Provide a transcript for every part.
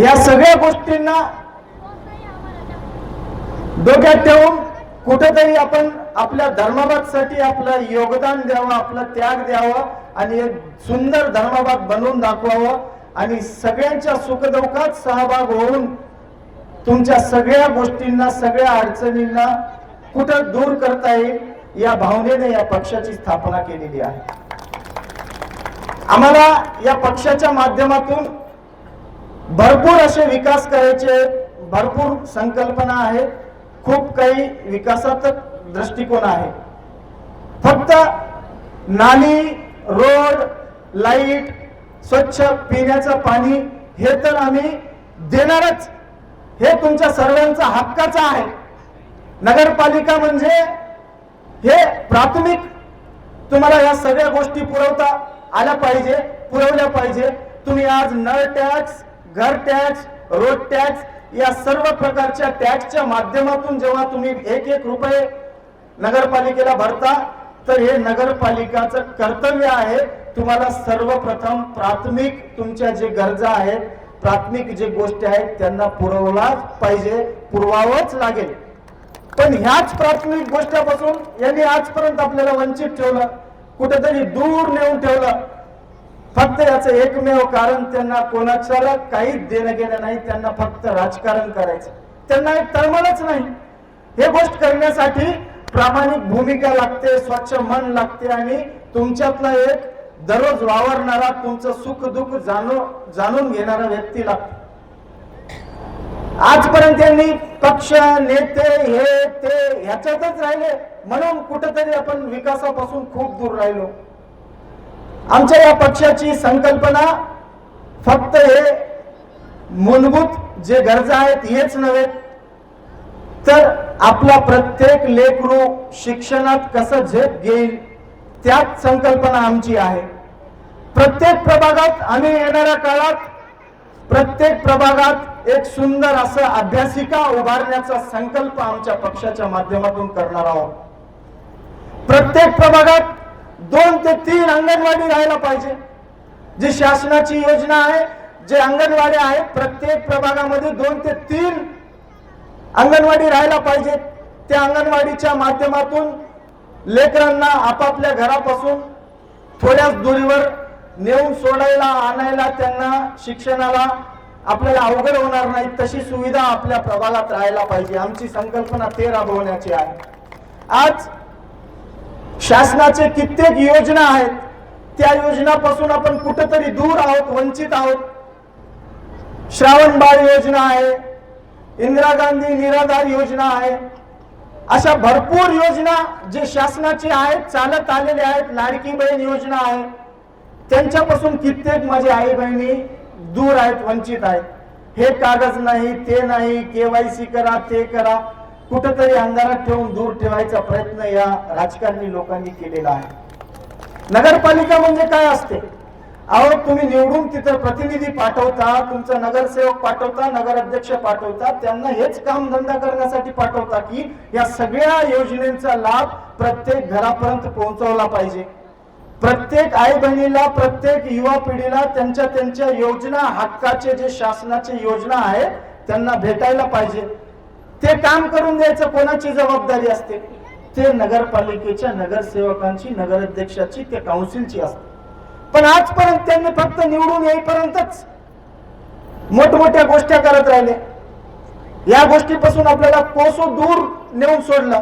या सगळ्या गोष्टींना डोक्यात ठेवून कुठेतरी आपण आपल्या धर्माबादसाठी आपलं योगदान द्यावं आपलं त्याग द्यावं आणि एक सुंदर धर्माबाद बनवून दाखवावं आणि सगळ्यांच्या सुखदुःखात सहभाग होऊन तुमच्या सगळ्या गोष्टींना सगळ्या अडचणींना कुठं दूर करता येईल या भावनेने या पक्षाची स्थापना केलेली आहे. आम्हाला या पक्षाच्या माध्यमातून भरपूर असे विकास करायचे भरपूर संकल्पना आहेत खूप काही विकासात दृष्टिकोन आहे. फक्त नाली रोड लाइट स्वच्छ पिण्याचं पाणी हे तर आम्ही देणारच. हे तुमच्या सर्वांचा हक्काचा आहे. नगरपालिका म्हणजे हे प्राथमिक. तुम्हाला या सगळ्या गोष्टी पुरवता आल्या पाहिजे पुरवल्या पाहिजे. तुम्ही आज नळ टॅक्स घर टॅक्स रोड टॅक्स या सर्व प्रकारच्या टॅक्सच्या माध्यमातून जेव्हा तुम्ही एक एक रुपये नगरपालिकेला भरता तर हे नगरपालिकाचं कर्तव्य आहे तुम्हाला सर्वप्रथम प्राथमिक तुमच्या जे गरजा आहेत प्राथमिक जे गोष्टी आहेत त्यांना पुरवलाच पाहिजे पुरवावंच लागेल. पण ह्याच प्राथमिक गोष्टीपासून यांनी आजपर्यंत आपल्याला वंचित ठेवलं. कुठेतरी दूर नेऊन ठेवलं. फक्त याचं एकमेव कारण त्यांना कोणाच्याला काहीच देणं गेलं नाही त्यांना फक्त राजकारण करायचं. त्यांना एक तळमळच नाही. हे गोष्ट करण्यासाठी प्रामाणिक भूमिका लागते स्वच्छ मन लागते आणि तुमच्यातला एक दररोज वावरणारा तुमचं सुख दुःख जाणून जाणून घेणारा व्यक्ती लागतो. आजपर्यंत त्यांनी पक्ष नेते हे ते ह्याच्यातच राहिले. म्हणून कुठेतरी आपण विकासापासून खूप दूर राहिलो. आमच्या या पक्षाची संकल्पना फक्त हे मूलभूत जे गरजा आहेत हेच नव्हे तर आपला प्रत्येक लेकरू शिक्षणात कसं झेप घेईल त्याच संकल्पना आमची आहे. प्रत्येक प्रभागात आम्ही येणाऱ्या काळात प्रत्येक प्रभागात एक सुंदर असं अभ्यासिका उभारण्याचा संकल्प आमच्या पक्षाच्या माध्यमातून करणार आहोत. प्रत्येक प्रभागात दोन ते तीन अंगणवाडी राहायला पाहिजे. जी शासनाची योजना आहे जे अंगणवाडी आहे प्रत्येक प्रभागामध्ये दोन ते तीन अंगणवाडी राहायला पाहिजे. त्या अंगणवाडीच्या माध्यमातून लेकरांना आपापल्या घरापासून थोड्याच दुरीवर नेऊन सोडायला आणायला त्यांना शिक्षणाला आपल्याला अवघड होणार नाही तशी सुविधा आपल्या प्रभागात राहायला पाहिजे. आमची संकल्पना ते राबवण्याची आहे. आज शासनाचे कित्येक योजना आहेत. त्या योजनापासून आपण कुठेतरी दूर आहोत वंचित आहोत. श्रावण बाळ योजना आहे इंदिरा गांधी निराधार योजना आहे. अशा भरपूर योजना जे शासनाचे आहेत चालत आलेले आहेत लाडकी बहीण योजना आहे. त्यांच्यापासून कित्येक माझे आई बहिणी दूर आहेत वंचित आहेत. हे कागद नाही ते नाही केवायसी करा ते करा. कुठंतरी अंधारात ठेवून दूर ठेवायचा प्रयत्न या राजकारणी लोकांनी केलेला आहे. नगरपालिका म्हणजे काय असते? अहो तुम्ही निवडून तिथं प्रतिनिधी पाठवता तुमचा नगरसेवक पाठवता नगराध्यक्ष पाठवता त्यांना हेच काम धंदा करण्यासाठी पाठवता की या सगळ्या योजनेचा लाभ प्रत्येक घरापर्यंत पोहोचवला पाहिजे. प्रत्येक आई बहिणीला प्रत्येक युवा पिढीला त्यांच्या त्यांच्या योजना हक्काचे जे शासनाचे योजना आहेत त्यांना भेटायला पाहिजे. ते काम करून द्यायचं कोणाची जबाबदारी असते? ते नगरपालिकेच्या नगरसेवकांची नगराध्यक्षाची ते काउन्सिलची असते. पण आजपर्यंत त्यांनी फक्त निवडून येईपर्यंतच मोठमोठ्या गोष्टी करत राहिले. या गोष्टीपासून आपल्याला कोसो दूर नेऊन सोडलं.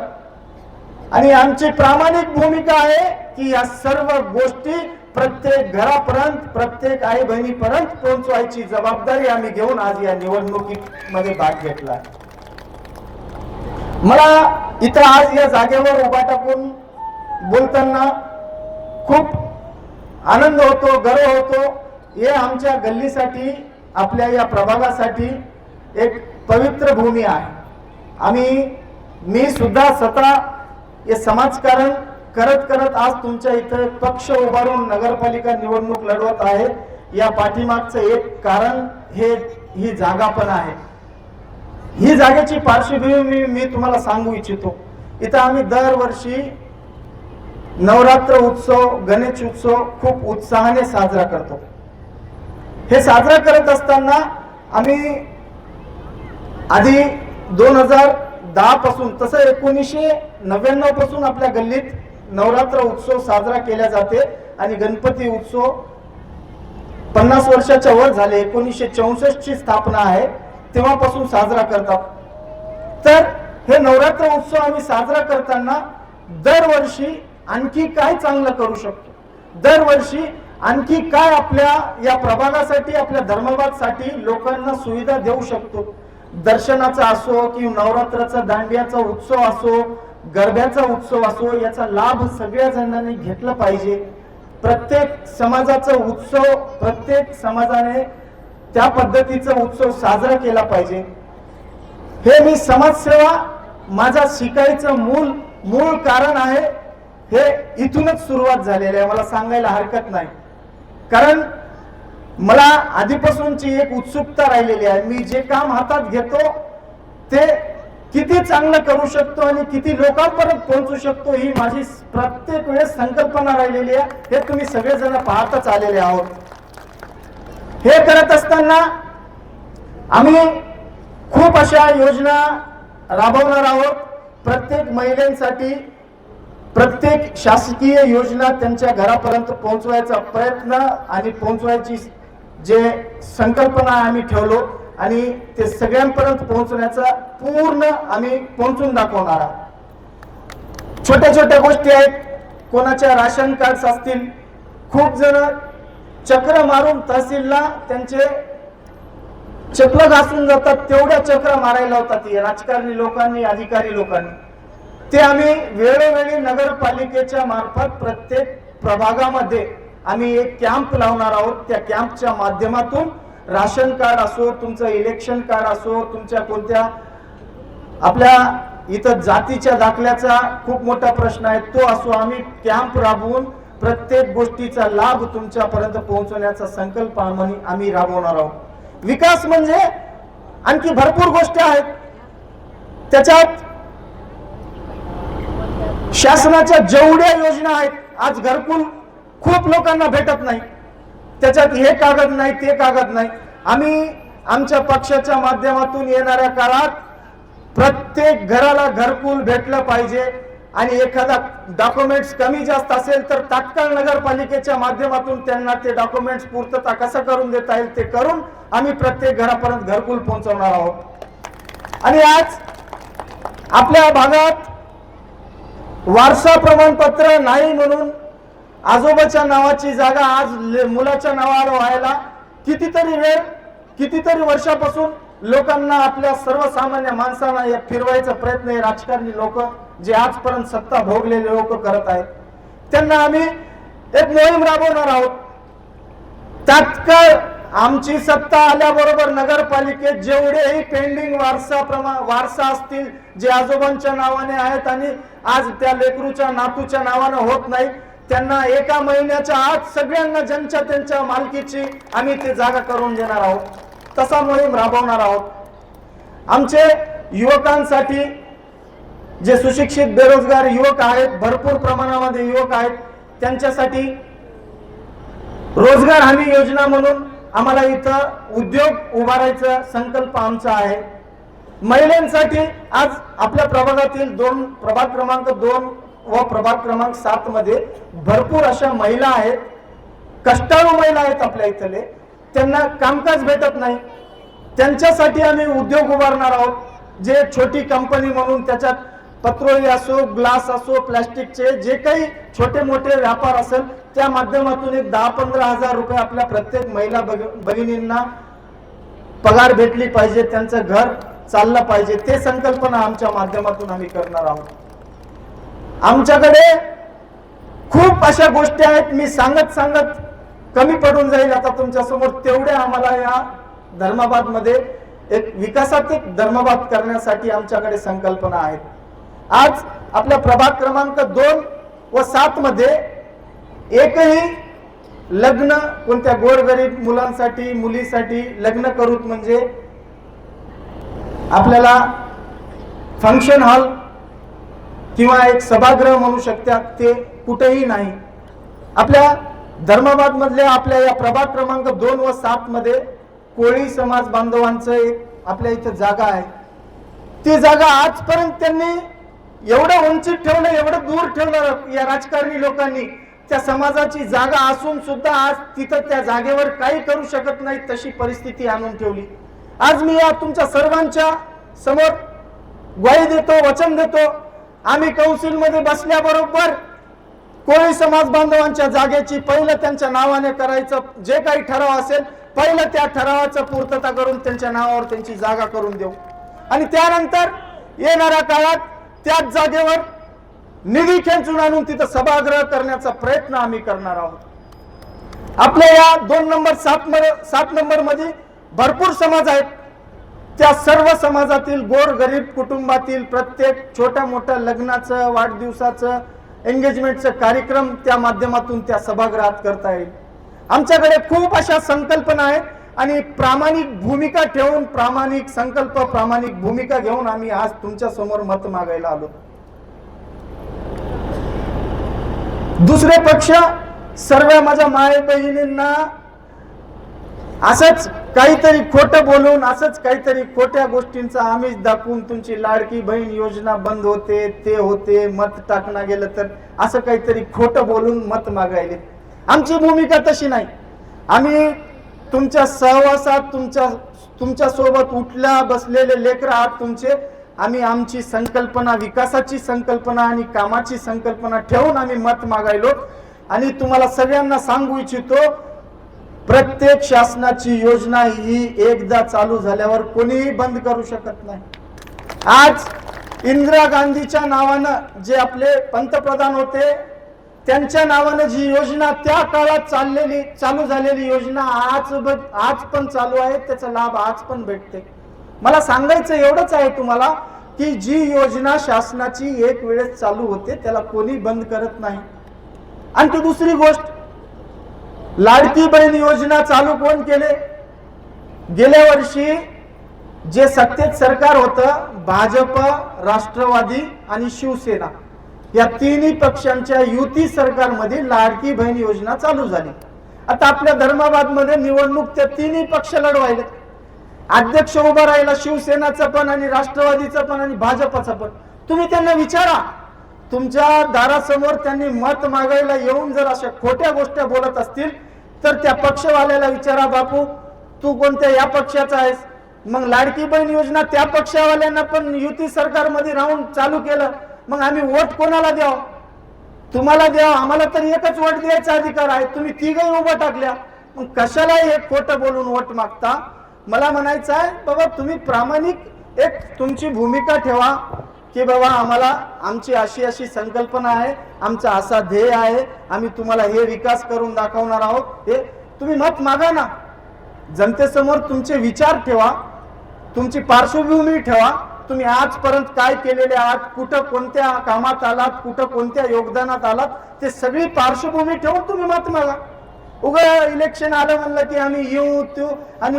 आणि आमची प्रामाणिक भूमिका आहे की या सर्व गोष्टी प्रत्येक घरापर्यंत प्रत्येक आई बहिणीपर्यंत पोहोचवायची जबाबदारी आम्ही घेऊन आज या निवडणुकीमध्ये भाग घेतला मला इथं आज या जागेवर उभा टाकून बोलताना खूप आनंद होतो गर्व होतो. हे आमच्या गल्लीसाठी आपल्या या प्रभागासाठी एक पवित्र भूमी आहे. आम्ही मी सुद्धा स्वतः हे समाजकारण करत करत आज तुमच्या इथं पक्ष उभारून नगरपालिका निवडणूक लढवत आहे. या पाठीमागचं एक कारण हे ही जागा पण आहे. ही जागेची पार्श्वभूमी मी तुम्हाला सांगू इच्छितो. इथं आम्ही दरवर्षी नवरात्र उत्सव गणेश उत्सव खूप उत्साहाने साजरा करतो. हे साजरा करत असताना आम्ही आधी दोन हजार दहा पासून तसं एकोणीसशे नव्याण्णवपासून आपल्या गल्लीत नवरात्र उत्सव साजरा केला जाते आणि गणपती उत्सव पन्नास वर्षाच्या वर झाले. एकोणीसशे चौसष्ट ची स्थापना आहे. तेव्हापासून साजरा करतात. तर हे नवरात्र उत्सव आम्ही साजरा करताना दरवर्षी आणखी काय चांगलं करू शकतो? दरवर्षी आणखी काय आपल्या या प्रभागासाठी आपल्या धर्मवादसाठी लोकांना सुविधा देऊ शकतो? दर्शनाचा असो किंवा नवरात्राचा दांडियाचा उत्सव असो गरब्याचा उत्सव असो याचा लाभ सगळ्या जणांनी घेतला पाहिजे. प्रत्येक समाजाचा उत्सव प्रत्येक समाजाने त्या पद्धतीचा उत्सव साजरा केला पाहिजे. हे मी समाजसेवा माझा शिकायचं मूल मूळ कारण आहे. हे इथूनच सुरुवात झालेली आहे. मला सांगायला हरकत नाही. कारण मला आधीपासूनची एक उत्सुकता राहिलेली आहे. मी जे काम हातात घेतो ते किती चांगलं करू शकतो आणि किती लोकांपर्यंत पोहोचू शकतो ही माझी प्रत्येक वेळेस संकल्पना राहिलेली आहे. हे तुम्ही सगळेजण पाहतच आलेले आहोत. हे करत असताना आम्ही खूप अशा योजना राबवणार आहोत. प्रत्येक महिलांसाठी प्रत्येक शासकीय योजना त्यांच्या घरापर्यंत पोहोचवायचा प्रयत्न आणि पोहोचवायची जे संकल्पना आम्ही ठेवलो आणि ते सगळ्यांपर्यंत पोहोचण्याचा पूर्ण आम्ही पोहोचून दाखवणार आहोत. छोट्या छोट्या गोष्टी आहेत. कोणाच्या राशन कार्ड असतील खूप जण चक्र मारून तहसीलला त्यांचे चक्र घासून जातात तेवढ्या चक्र मारायला होतात राजकारणी लोकांनी अधिकारी लोकांनी. ते आम्ही वेळोवेळी नगरपालिकेच्या मार्फत प्रत्येक प्रभागामध्ये आम्ही एक कॅम्प लावणार आहोत. त्या कॅम्पच्या माध्यमातून राशन कार्ड असो तुमचं इलेक्शन कार्ड असो तुमच्या कोणत्या आपल्या इथं जातीच्या दाखल्याचा खूप मोठा प्रश्न आहे. तो असो आम्ही कॅम्प राबवून प्रत्येक गोष्टीचा लाभ तुमच्यापर्यंत पोहोचवण्याचा संकल्प आम्ही राबवणार आहोत. विकास म्हणजे आणखी भरपूर गोष्टी आहेत. त्याच्यात शासनाच्या जेवढ्या योजना आहेत आज घरकुल खूप लोकांना भेटत नाही. त्याच्यात हे कागद नाही ते कागद नाही. आम्ही आमच्या पक्षाच्या माध्यमातून येणाऱ्या काळात प्रत्येक घराला घरकुल भेटलं पाहिजे. आणि एखादा डॉक्युमेंट्स कमी जास्त असेल तर तात्काळ नगरपालिकेच्या माध्यमातून त्यांना ते डॉक्युमेंट्स पूर्तता कसं करून देता येईल ते करून आम्ही प्रत्येक घरापर्यंत घरकुल पोहोचवणार आहोत. आणि आज आपल्या भागात वारसा प्रमाणपत्र नाही म्हणून आजोबाच्या नावाची जागा आज ले- मुलाच्या नावावर व्हायला कितीतरी वेळ कितीतरी वर्षापासून लोकांना आपल्या सर्वसामान्य माणसांना या फिरवायचा प्रयत्न हे राजकारणी लोक जे आजपर्यंत सत्ता भोगलेले लोक करत आहेत त्यांना आम्ही एक मोहीम राबवणार आहोत. तात्काळ आमची सत्ता आल्याबरोबर नगरपालिकेत जेवढेही पेंडिंग वारसा प्रमा वारसा असतील जे आजोबांच्या नावाने आहेत आणि आज त्या लेकरूच्या नातूच्या नावानं होत नाही त्यांना एका महिन्याच्या आत सगळ्यांना ज्यांच्या त्यांच्या मालकीची आम्ही ते जागा करून देणार आहोत. तसा मोहीम राबवणार आहोत. आमचे युवकांसाठी जे सुशिक्षित बेरोजगार युवक आहेत भरपूर प्रमाणामध्ये युवक आहेत त्यांच्यासाठी रोजगार हमी योजना म्हणून आम्हाला इथं उद्योग उभारायचा संकल्प आमचा आहे. महिलांसाठी आज आपल्या प्रभागातील दोन प्रभाग क्रमांक दोन व प्रभाग क्रमांक सात मध्ये भरपूर अशा महिला आहेत. कष्टाळू महिला आहेत आपल्या इथले. त्यांना कामकाज भेटत नाही. त्यांच्यासाठी आम्ही उद्योग उभारणार आहोत. जे छोटी कंपनी म्हणून त्याच्यात पत्रोळी असो ग्लास असो प्लास्टिकचे जे काही छोटे मोठे व्यापार असेल त्या माध्यमातून एक दहा पंधरा हजार रुपये आपल्या प्रत्येक महिला भगिनींना पगार भेटली पाहिजे त्यांचं घर चाललं पाहिजे. ते संकल्पना आमच्या माध्यमातून आम्ही करणार आहोत. आमच्याकडे खूप अशा गोष्टी आहेत मी सांगत सांगत कमी पडून जाईल आता तुमच्यासमोर तेवढ्या आम्हाला या धर्माबादमध्ये एक विकासात्मक धर्माबाद करण्यासाठी आमच्याकडे संकल्पना आहेत. आज आपल्या प्रभाग क्रमांक दोन व सात मध्ये एकही लग्न कोणत्या गोरगरीब मुलांसाठी मुलीसाठी लग्न करूत म्हणजे आपल्याला फंक्शन हॉल किंवा एक सभागृह म्हणू शकतात ते कुठेही नाही. आपल्या धर्माबाद मधल्या आपल्या या प्रभाग क्रमांक दोन व सात मध्ये कोळी समाज बांधवांचं एक आपल्या इथं जागा आहे. ती जागा आजपर्यंत त्यांनी एवढं उंचीत ठेवलं एवढं दूर ठेवलं या राजकारणी लोकांनी त्या समाजाची जागा असून सुद्धा आज तिथं त्या जागेवर काही करू शकत नाही तशी परिस्थिती आणून ठेवली. आज मी या तुमच्या सर्वांच्या समोर ग्वाही देतो वचन देतो. आम्ही कौन्सिलमध्ये बसल्याबरोबर कोळी समाज बांधवांच्या जागेची पहिलं त्यांच्या नावाने करायचं जे काही ठराव असेल पहिलं त्या ठरावाचं पूर्तता करून त्यांच्या नावावर त्यांची जागा करून देऊ. आणि त्यानंतर येणाऱ्या काळात त्याच जागेवर निधी खेचून आणून तिथं सभागृह करण्याचा प्रयत्न आम्ही करणार आहोत. आपल्या या दोन नंबर सात सात नंबरमध्ये भरपूर समाज आहेत. त्या सर्व समाजातील गोर गरीब कुटुंबातील प्रत्येक छोट्या मोठ्या लग्नाचं वाढदिवसाचं एंगेजमेंटचं कार्यक्रम त्या माध्यमातून त्या सभागृहात करता येईल. आमच्याकडे खूप अशा संकल्पना आहेत आणि प्रामाणिक भूमिका ठेवून प्रामाणिक संकल्प प्रामाणिक भूमिका घेऊन आम्ही आज तुमच्यासमोर मत मागायला आलो. दुसरे पक्ष सर्व माझ्या माय बहिणींना असंच काहीतरी खोटं बोलून असंच काहीतरी खोट्या गोष्टींचा आमिष दाखवून तुमची लाडकी बहीण योजना बंद होते ते होते मत टाकणं गेलं तर असं काहीतरी खोटं बोलून मत मागायले. आमची भूमिका तशी नाही. आम्ही तुमच्या सहवासात तुमच्या तुमच्यासोबत उठल्या बसलेले लेकर आहात तुमचे. आम्ही आमची संकल्पना विकासाची संकल्पना आणि कामाची संकल्पना ठेवून आम्ही मत मागायलो. आणि तुम्हाला सगळ्यांना सांगू इच्छितो प्रत्येक शासनाची योजना ही एकदा चालू झाल्यावर कोणीही बंद करू शकत नाही. आज इंदिरा गांधीच्या नावानं जे आपले पंतप्रधान होते त्यांच्या नावानं जी योजना त्या काळात चाललेली चालू झालेली योजना आज आज पण चालू आहे त्याचा लाभ आज पण भेटते. मला सांगायचं एवढंच आहे तुम्हाला की जी योजना शासनाची एक वेळेस चालू होते त्याला कोणी बंद करत नाही. आणखी दुसरी गोष्ट लाडकी बहीण योजना चालू कोण केले? गेल्या वर्षी जे सत्तेत सरकार होतं भाजप राष्ट्रवादी आणि शिवसेना. या तिन्ही पक्षांच्या युती सरकारमध्ये लाडकी बहीण योजना चालू झाली. आता आपल्या धर्माबादमध्ये निवडणूक त्या तिन्ही पक्ष लढवायले. अध्यक्ष उभा राहिला शिवसेनाचा पण आणि राष्ट्रवादीचा पण आणि भाजपचा पण. तुम्ही त्यांना विचारा. तुमच्या दारासमोर त्यांनी मत मागायला येऊन जर अशा खोट्या गोष्टी बोलत असतील तर त्या पक्षवाल्याला विचारा बापू. तू कोणत्या या पक्षाचा आहेस? मग लाडकी बहीण योजना त्या पक्षावाल्यांना पण युती सरकारमध्ये राहून चालू केलं. मग आम्ही वोट कोणाला द्यावं? तुम्हाला द्या आम्हाला तर एकच वोट द्यायचा अधिकार आहे. तुम्ही तिघही उभं टाकल्या. मग कशाला एक खोटं बोलून वोट मागता? मला म्हणायचं आहे बाबा तुम्ही प्रामाणिक एक तुमची भूमिका ठेवा की बाबा आम्हाला आमची अशी अशी संकल्पना आहे आमचा असा ध्येय आहे आम्ही तुम्हाला हे विकास करून दाखवणार आहोत. हे तुम्ही मत मागा ना. जनतेसमोर तुमचे विचार ठेवा तुमची पार्श्वभूमी ठेवा. तुम्ही आजपर्यंत काय केलेले आहात? कुठं कोणत्या कामात आलात? कुठं कोणत्या योगदानात आलात? ते सगळी पार्श्वभूमी ठेवून तुम्ही मत मागा. उगा इलेक्शन आलं म्हणलं की आम्ही येऊ तू आणि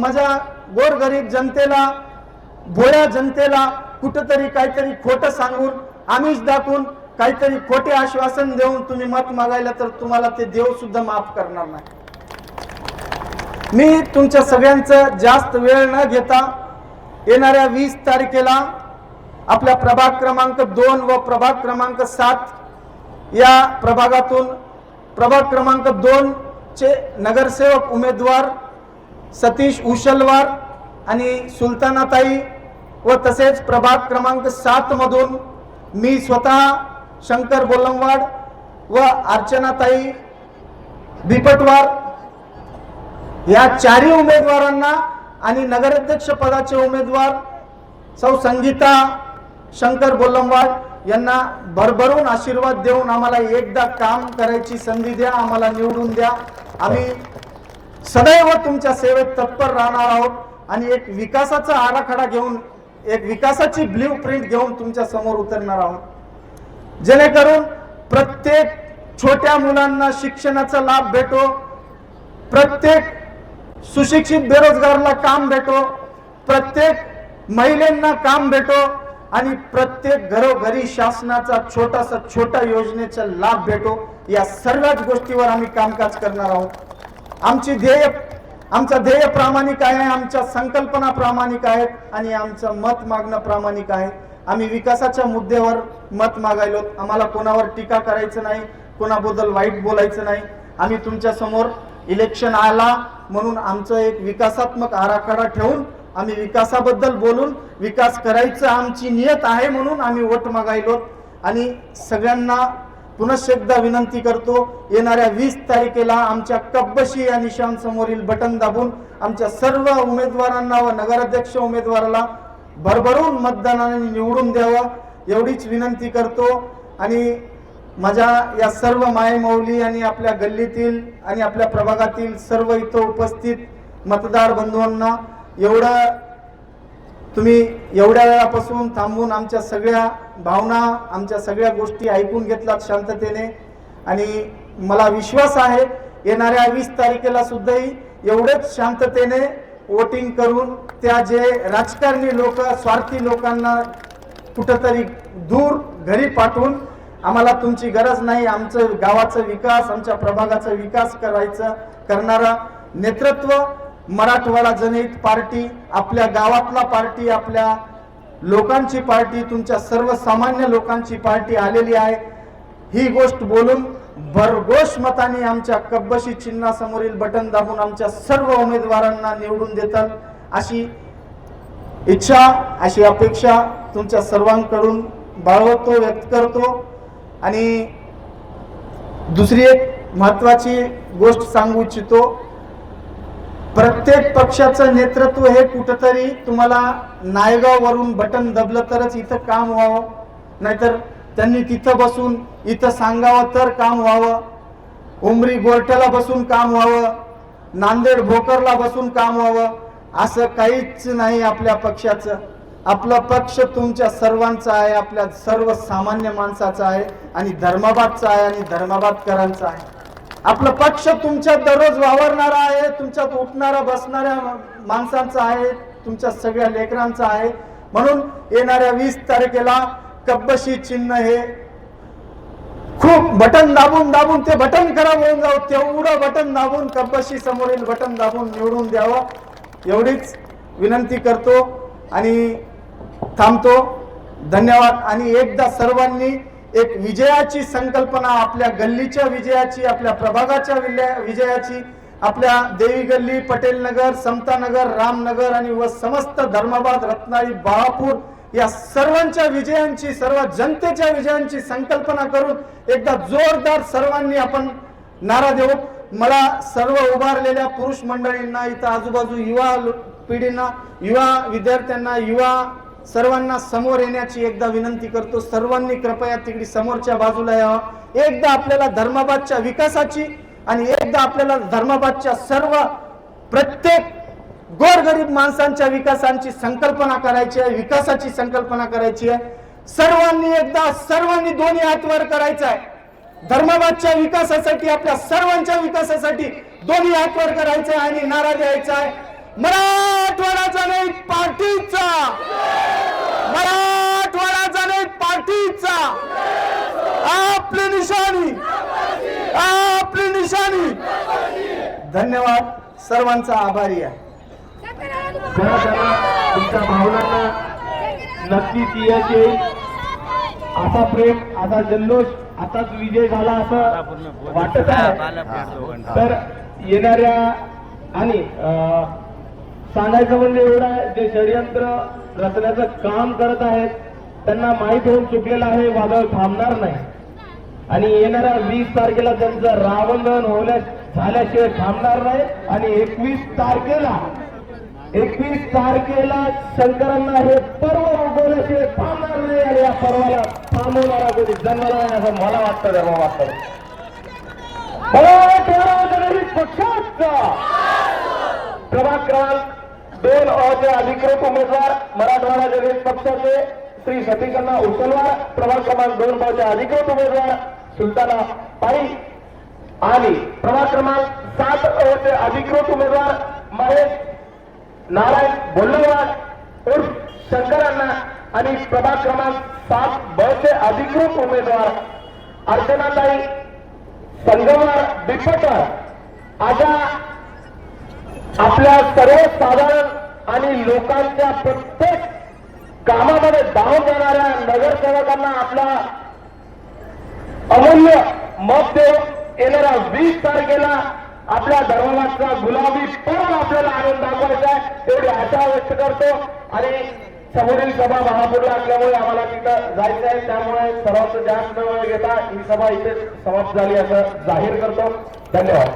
माझ्या गोरगरीब जनतेला भोळ्या जनतेला कुठंतरी काहीतरी खोटं सांगून आमिष दाखवून काहीतरी खोटे आश्वासन देऊन तुम्ही मत मागायला तर तुम्हाला ते देव सुद्धा माफ करणार नाही. मी तुमच्या सगळ्यांचं जास्त वेळ न घेता येणाऱ्या वीस तारखेला आपल्या प्रभाग क्रमांक दोन व प्रभाग क्रमांक सात या प्रभागातून प्रभाग क्रमांक दोन चे नगरसेवक उमेदवार सतीश उशलवार आणि सुलतानाताई व तसेच प्रभाग क्रमांक सात मधून मी स्वतः शंकर बोलंवाड व अर्चनाताई बिपटवार या चारही उमेदवारांना आणि नगराध्यक्ष पदाचे उमेदवार सौ संगीता शंकर बोलमवाड यांना भरभरून आशीर्वाद देऊन आम्हाला एकदा काम करायची संधी द्या आम्हाला निवडून द्या. आम्ही सदैव तुमच्या सेवेत तत्पर राहणार आहोत आणि एक विकासाचा आराखडा घेऊन एक विकासाची ब्ल्यू प्रिंट घेऊन तुमच्यासमोर उतरणार आहोत. जेणेकरून प्रत्येक छोट्या मुलांना शिक्षणाचा लाभ भेटो प्रत्येक सुशिक्षित बेरोजगारला काम भेटो प्रत्येक महिलांना काम भेटो आणि प्रत्येक घरोघरी शासनाचा छोटासा छोटा योजनेचा लाभ भेटो. या सर्वच गोष्टीवर आम्ही कामकाज करणार आहोत. आमची ध्येय आमचा ध्येय प्रामाणिक आहे आमच्या संकल्पना प्रामाणिक आहेत आणि आमचं मत मागणं प्रामाणिक आहे. आम्ही विकासाच्या मुद्द्यावर मत मागायलो. आम्हाला कोणावर टीका करायचं नाही कोणाबद्दल वाईट बोलायचं नाही. आम्ही तुमच्यासमोर इलेक्शन आला म्हणून आमचं एक विकासात्मक आराखडा ठेवून आम्ही विकासाबद्दल बोलून विकास करायचं आमची नियत आहे म्हणून आम्ही वोट मागायलो. आणि सगळ्यांना पुनश्च एकदा विनंती करतो येणाऱ्या वीस तारखेला आमच्या कब्बशी या निशाण समोरील बटन दाबून आमच्या सर्व उमेदवारांना व नगराध्यक्ष उमेदवाराला भरभरून मतदानाने निवडून द्यावं एवढीच विनंती करतो. आणि माझ्या या सर्व मायमौली आणि आपल्या गल्लीतील आणि आपल्या प्रभागातील सर्व इथं उपस्थित मतदार बंधूंना एवढं तुम्ही एवढ्या वेळापासून थांबून आमच्या सगळ्या भावना आमच्या सगळ्या गोष्टी ऐकून घेतलात शांततेने. आणि मला विश्वास आहे येणाऱ्या वीस तारखेला सुद्धाही एवढंच शांततेने वोटिंग करून त्या जे राजकारणी लोक स्वार्थी लोकांना कुठंतरी दूर घरी पाठवून आम्हाला तुमची गरज नाही आमचं गावाचा विकास आमच्या प्रभागाचा विकास करायचं करणारा नेतृत्व मराठवाडा जनहित पार्टी आपल्या गावातला पार्टी आपल्या लोकांची पार्टी तुमच्या सर्वसामान्य लोकांची पार्टी आलेली आहे. ही गोष्ट बोलून भरघोष मताने आमच्या कब्बशी चिन्हासमोरील बटन दाबून आमच्या सर्व उमेदवारांना निवडून देतात अशी इच्छा अशी अपेक्षा तुमच्या सर्वांकडून बाळवतो व्यक्त करतो. आणि दुसरी एक महत्वाची गोष्ट सांगू इच्छितो प्रत्येक पक्षाचं नेतृत्व हे कुठंतरी तुम्हाला नायगाववरून बटन दबलं तरच इथं काम व्हावं. नाहीतर त्यांनी तिथं बसून इथं सांगावं तर काम व्हावं. उमरी गोरट्याला बसून काम व्हावं. नांदेड भोकरला बसून काम व्हावं. असं काहीच नाही आपल्या पक्षाचं. आपला पक्ष तुमच्या सर्वांचा आहे आपल्या सर्व सामान्य माणसाचा आहे आणि धर्माबादचा आहे आणि धर्माबादकरांचा आहे. आपलं पक्ष तुमच्यात दररोज वावरणारा आहे तुमच्यात उठणारा बसणाऱ्या माणसांचा आहे तुमच्या सगळ्या लेकरांचा आहे. म्हणून येणाऱ्या वीस तारखेला कब्बशी चिन्ह हे खूप बटन दाबून दाबून ते बटन खराब होऊन जाऊ तेवढं बटन दाबून कब्बशी समोरील बटन दाबून निवडून द्यावं. एवढीच विनंती करतो आणि थांबतो. धन्यवाद. आणि एकदा सर्वांनी एक विजयाची संकल्पना आपल्या गल्लीच्या विजयाची आपल्या प्रभागाच्या विजयाची आपल्या देवी गल्ली पटेल नगर समता नगर रामनगर आणि व समस्त धर्माबाद रत्नागिरी बाळापूर या सर्वांच्या विजयांची सर्व जनतेच्या विजयांची संकल्पना करून एकदा जोरदार सर्वांनी आपण नारा देऊ. मला सर्व उभारलेल्या पुरुष मंडळींना इथं आजूबाजू युवा पिढींना युवा विद्यार्थ्यांना युवा सर्वांना समोर येण्याची एकदा विनंती करतो. सर्वांनी कृपया तिकडे समोरच्या बाजूला यावं. एकदा आपल्याला धर्माबादच्या विकासाची आणि एकदा आपल्याला धर्माबादच्या सर्व प्रत्येक गोरगरीब माणसांच्या विकासांची संकल्पना करायची आहे विकासाची संकल्पना करायची आहे. सर्वांनी एकदा सर्वांनी दोन्ही हात वर करायचं आहे. धर्माबादच्या विकासासाठी आपल्या सर्वांच्या विकासासाठी दोन्ही हात वर करायचं आहे आणि नारा द्यायचा आहे. मराठवाडाचा नाही पार्टीचा. मराठवाडाचा नाही पार्टीचा. आपली निशाणी. आपली निशाणी. धन्यवाद सर्वांचा आभारी आहे. जरा तुमच्या भावनांना नक्कीच यश येईल असा प्रेम असा जल्लोष आताच विजय झाला असं वाटत आहे. तर येणाऱ्या आणि सांगायचं म्हणजे एवढं आहे, जे षडयंत्र रचण्याचं काम करत आहेत त्यांना माहीत होऊन चुकलेलं आहे वादळ थांबणार नाही. आणि येणाऱ्या वीस तारखेला त्यांचं रावण दहन होण्यास झाल्याशिवाय थांबणार नाही. आणि एकवीस तारखेला एकवीस तारखेला शंकरांना हे पर्व उगवल्याशिवाय थांबणार नाही आणि या पर्वाला थांबवणारा कोणी जन्माला नाही असं मला वाटतं धर्म वाटतं. पक्षाचा प्रभाग क्रमांक दोन अ चे अधिकृत उमेदवार मराठवाडा जनहित पक्षाचे श्री सतीशण्णा उचलवार प्रभाग क्रमांक दोन ब चे अधिकृत उमेदवार सुलताना पाई आणि प्रभाग क्रमांक सात अ चे अधिकृत उमेदवार महेश नारायण बोल्लवार उर्फ शंकरांना आणि प्रभाग क्रमांक सात बचे चे अधिकृत उमेदवार अर्चनाताई संगमवार बिपटर अशा आपल्या सर्वसाधारण आणि लोकांच्या प्रत्येक कामामध्ये धावून जाणाऱ्या नगरसेवकांना आपला अमूल्य मत देऊन येणाऱ्या वीस तारखेला आपल्या धर्माचा गुलाबी पर्व आपल्याला आणून दाखवायचा आहे एवढी आशा व्यक्त करतो. आणि समोरील सभा महापूरला असल्यामुळे आम्हाला तिथं जायचं आहे त्यामुळे सर्वांचं जास्त वेळ घेता ही सभा इथे समाप्त झाली असं जाहीर करतो. धन्यवाद.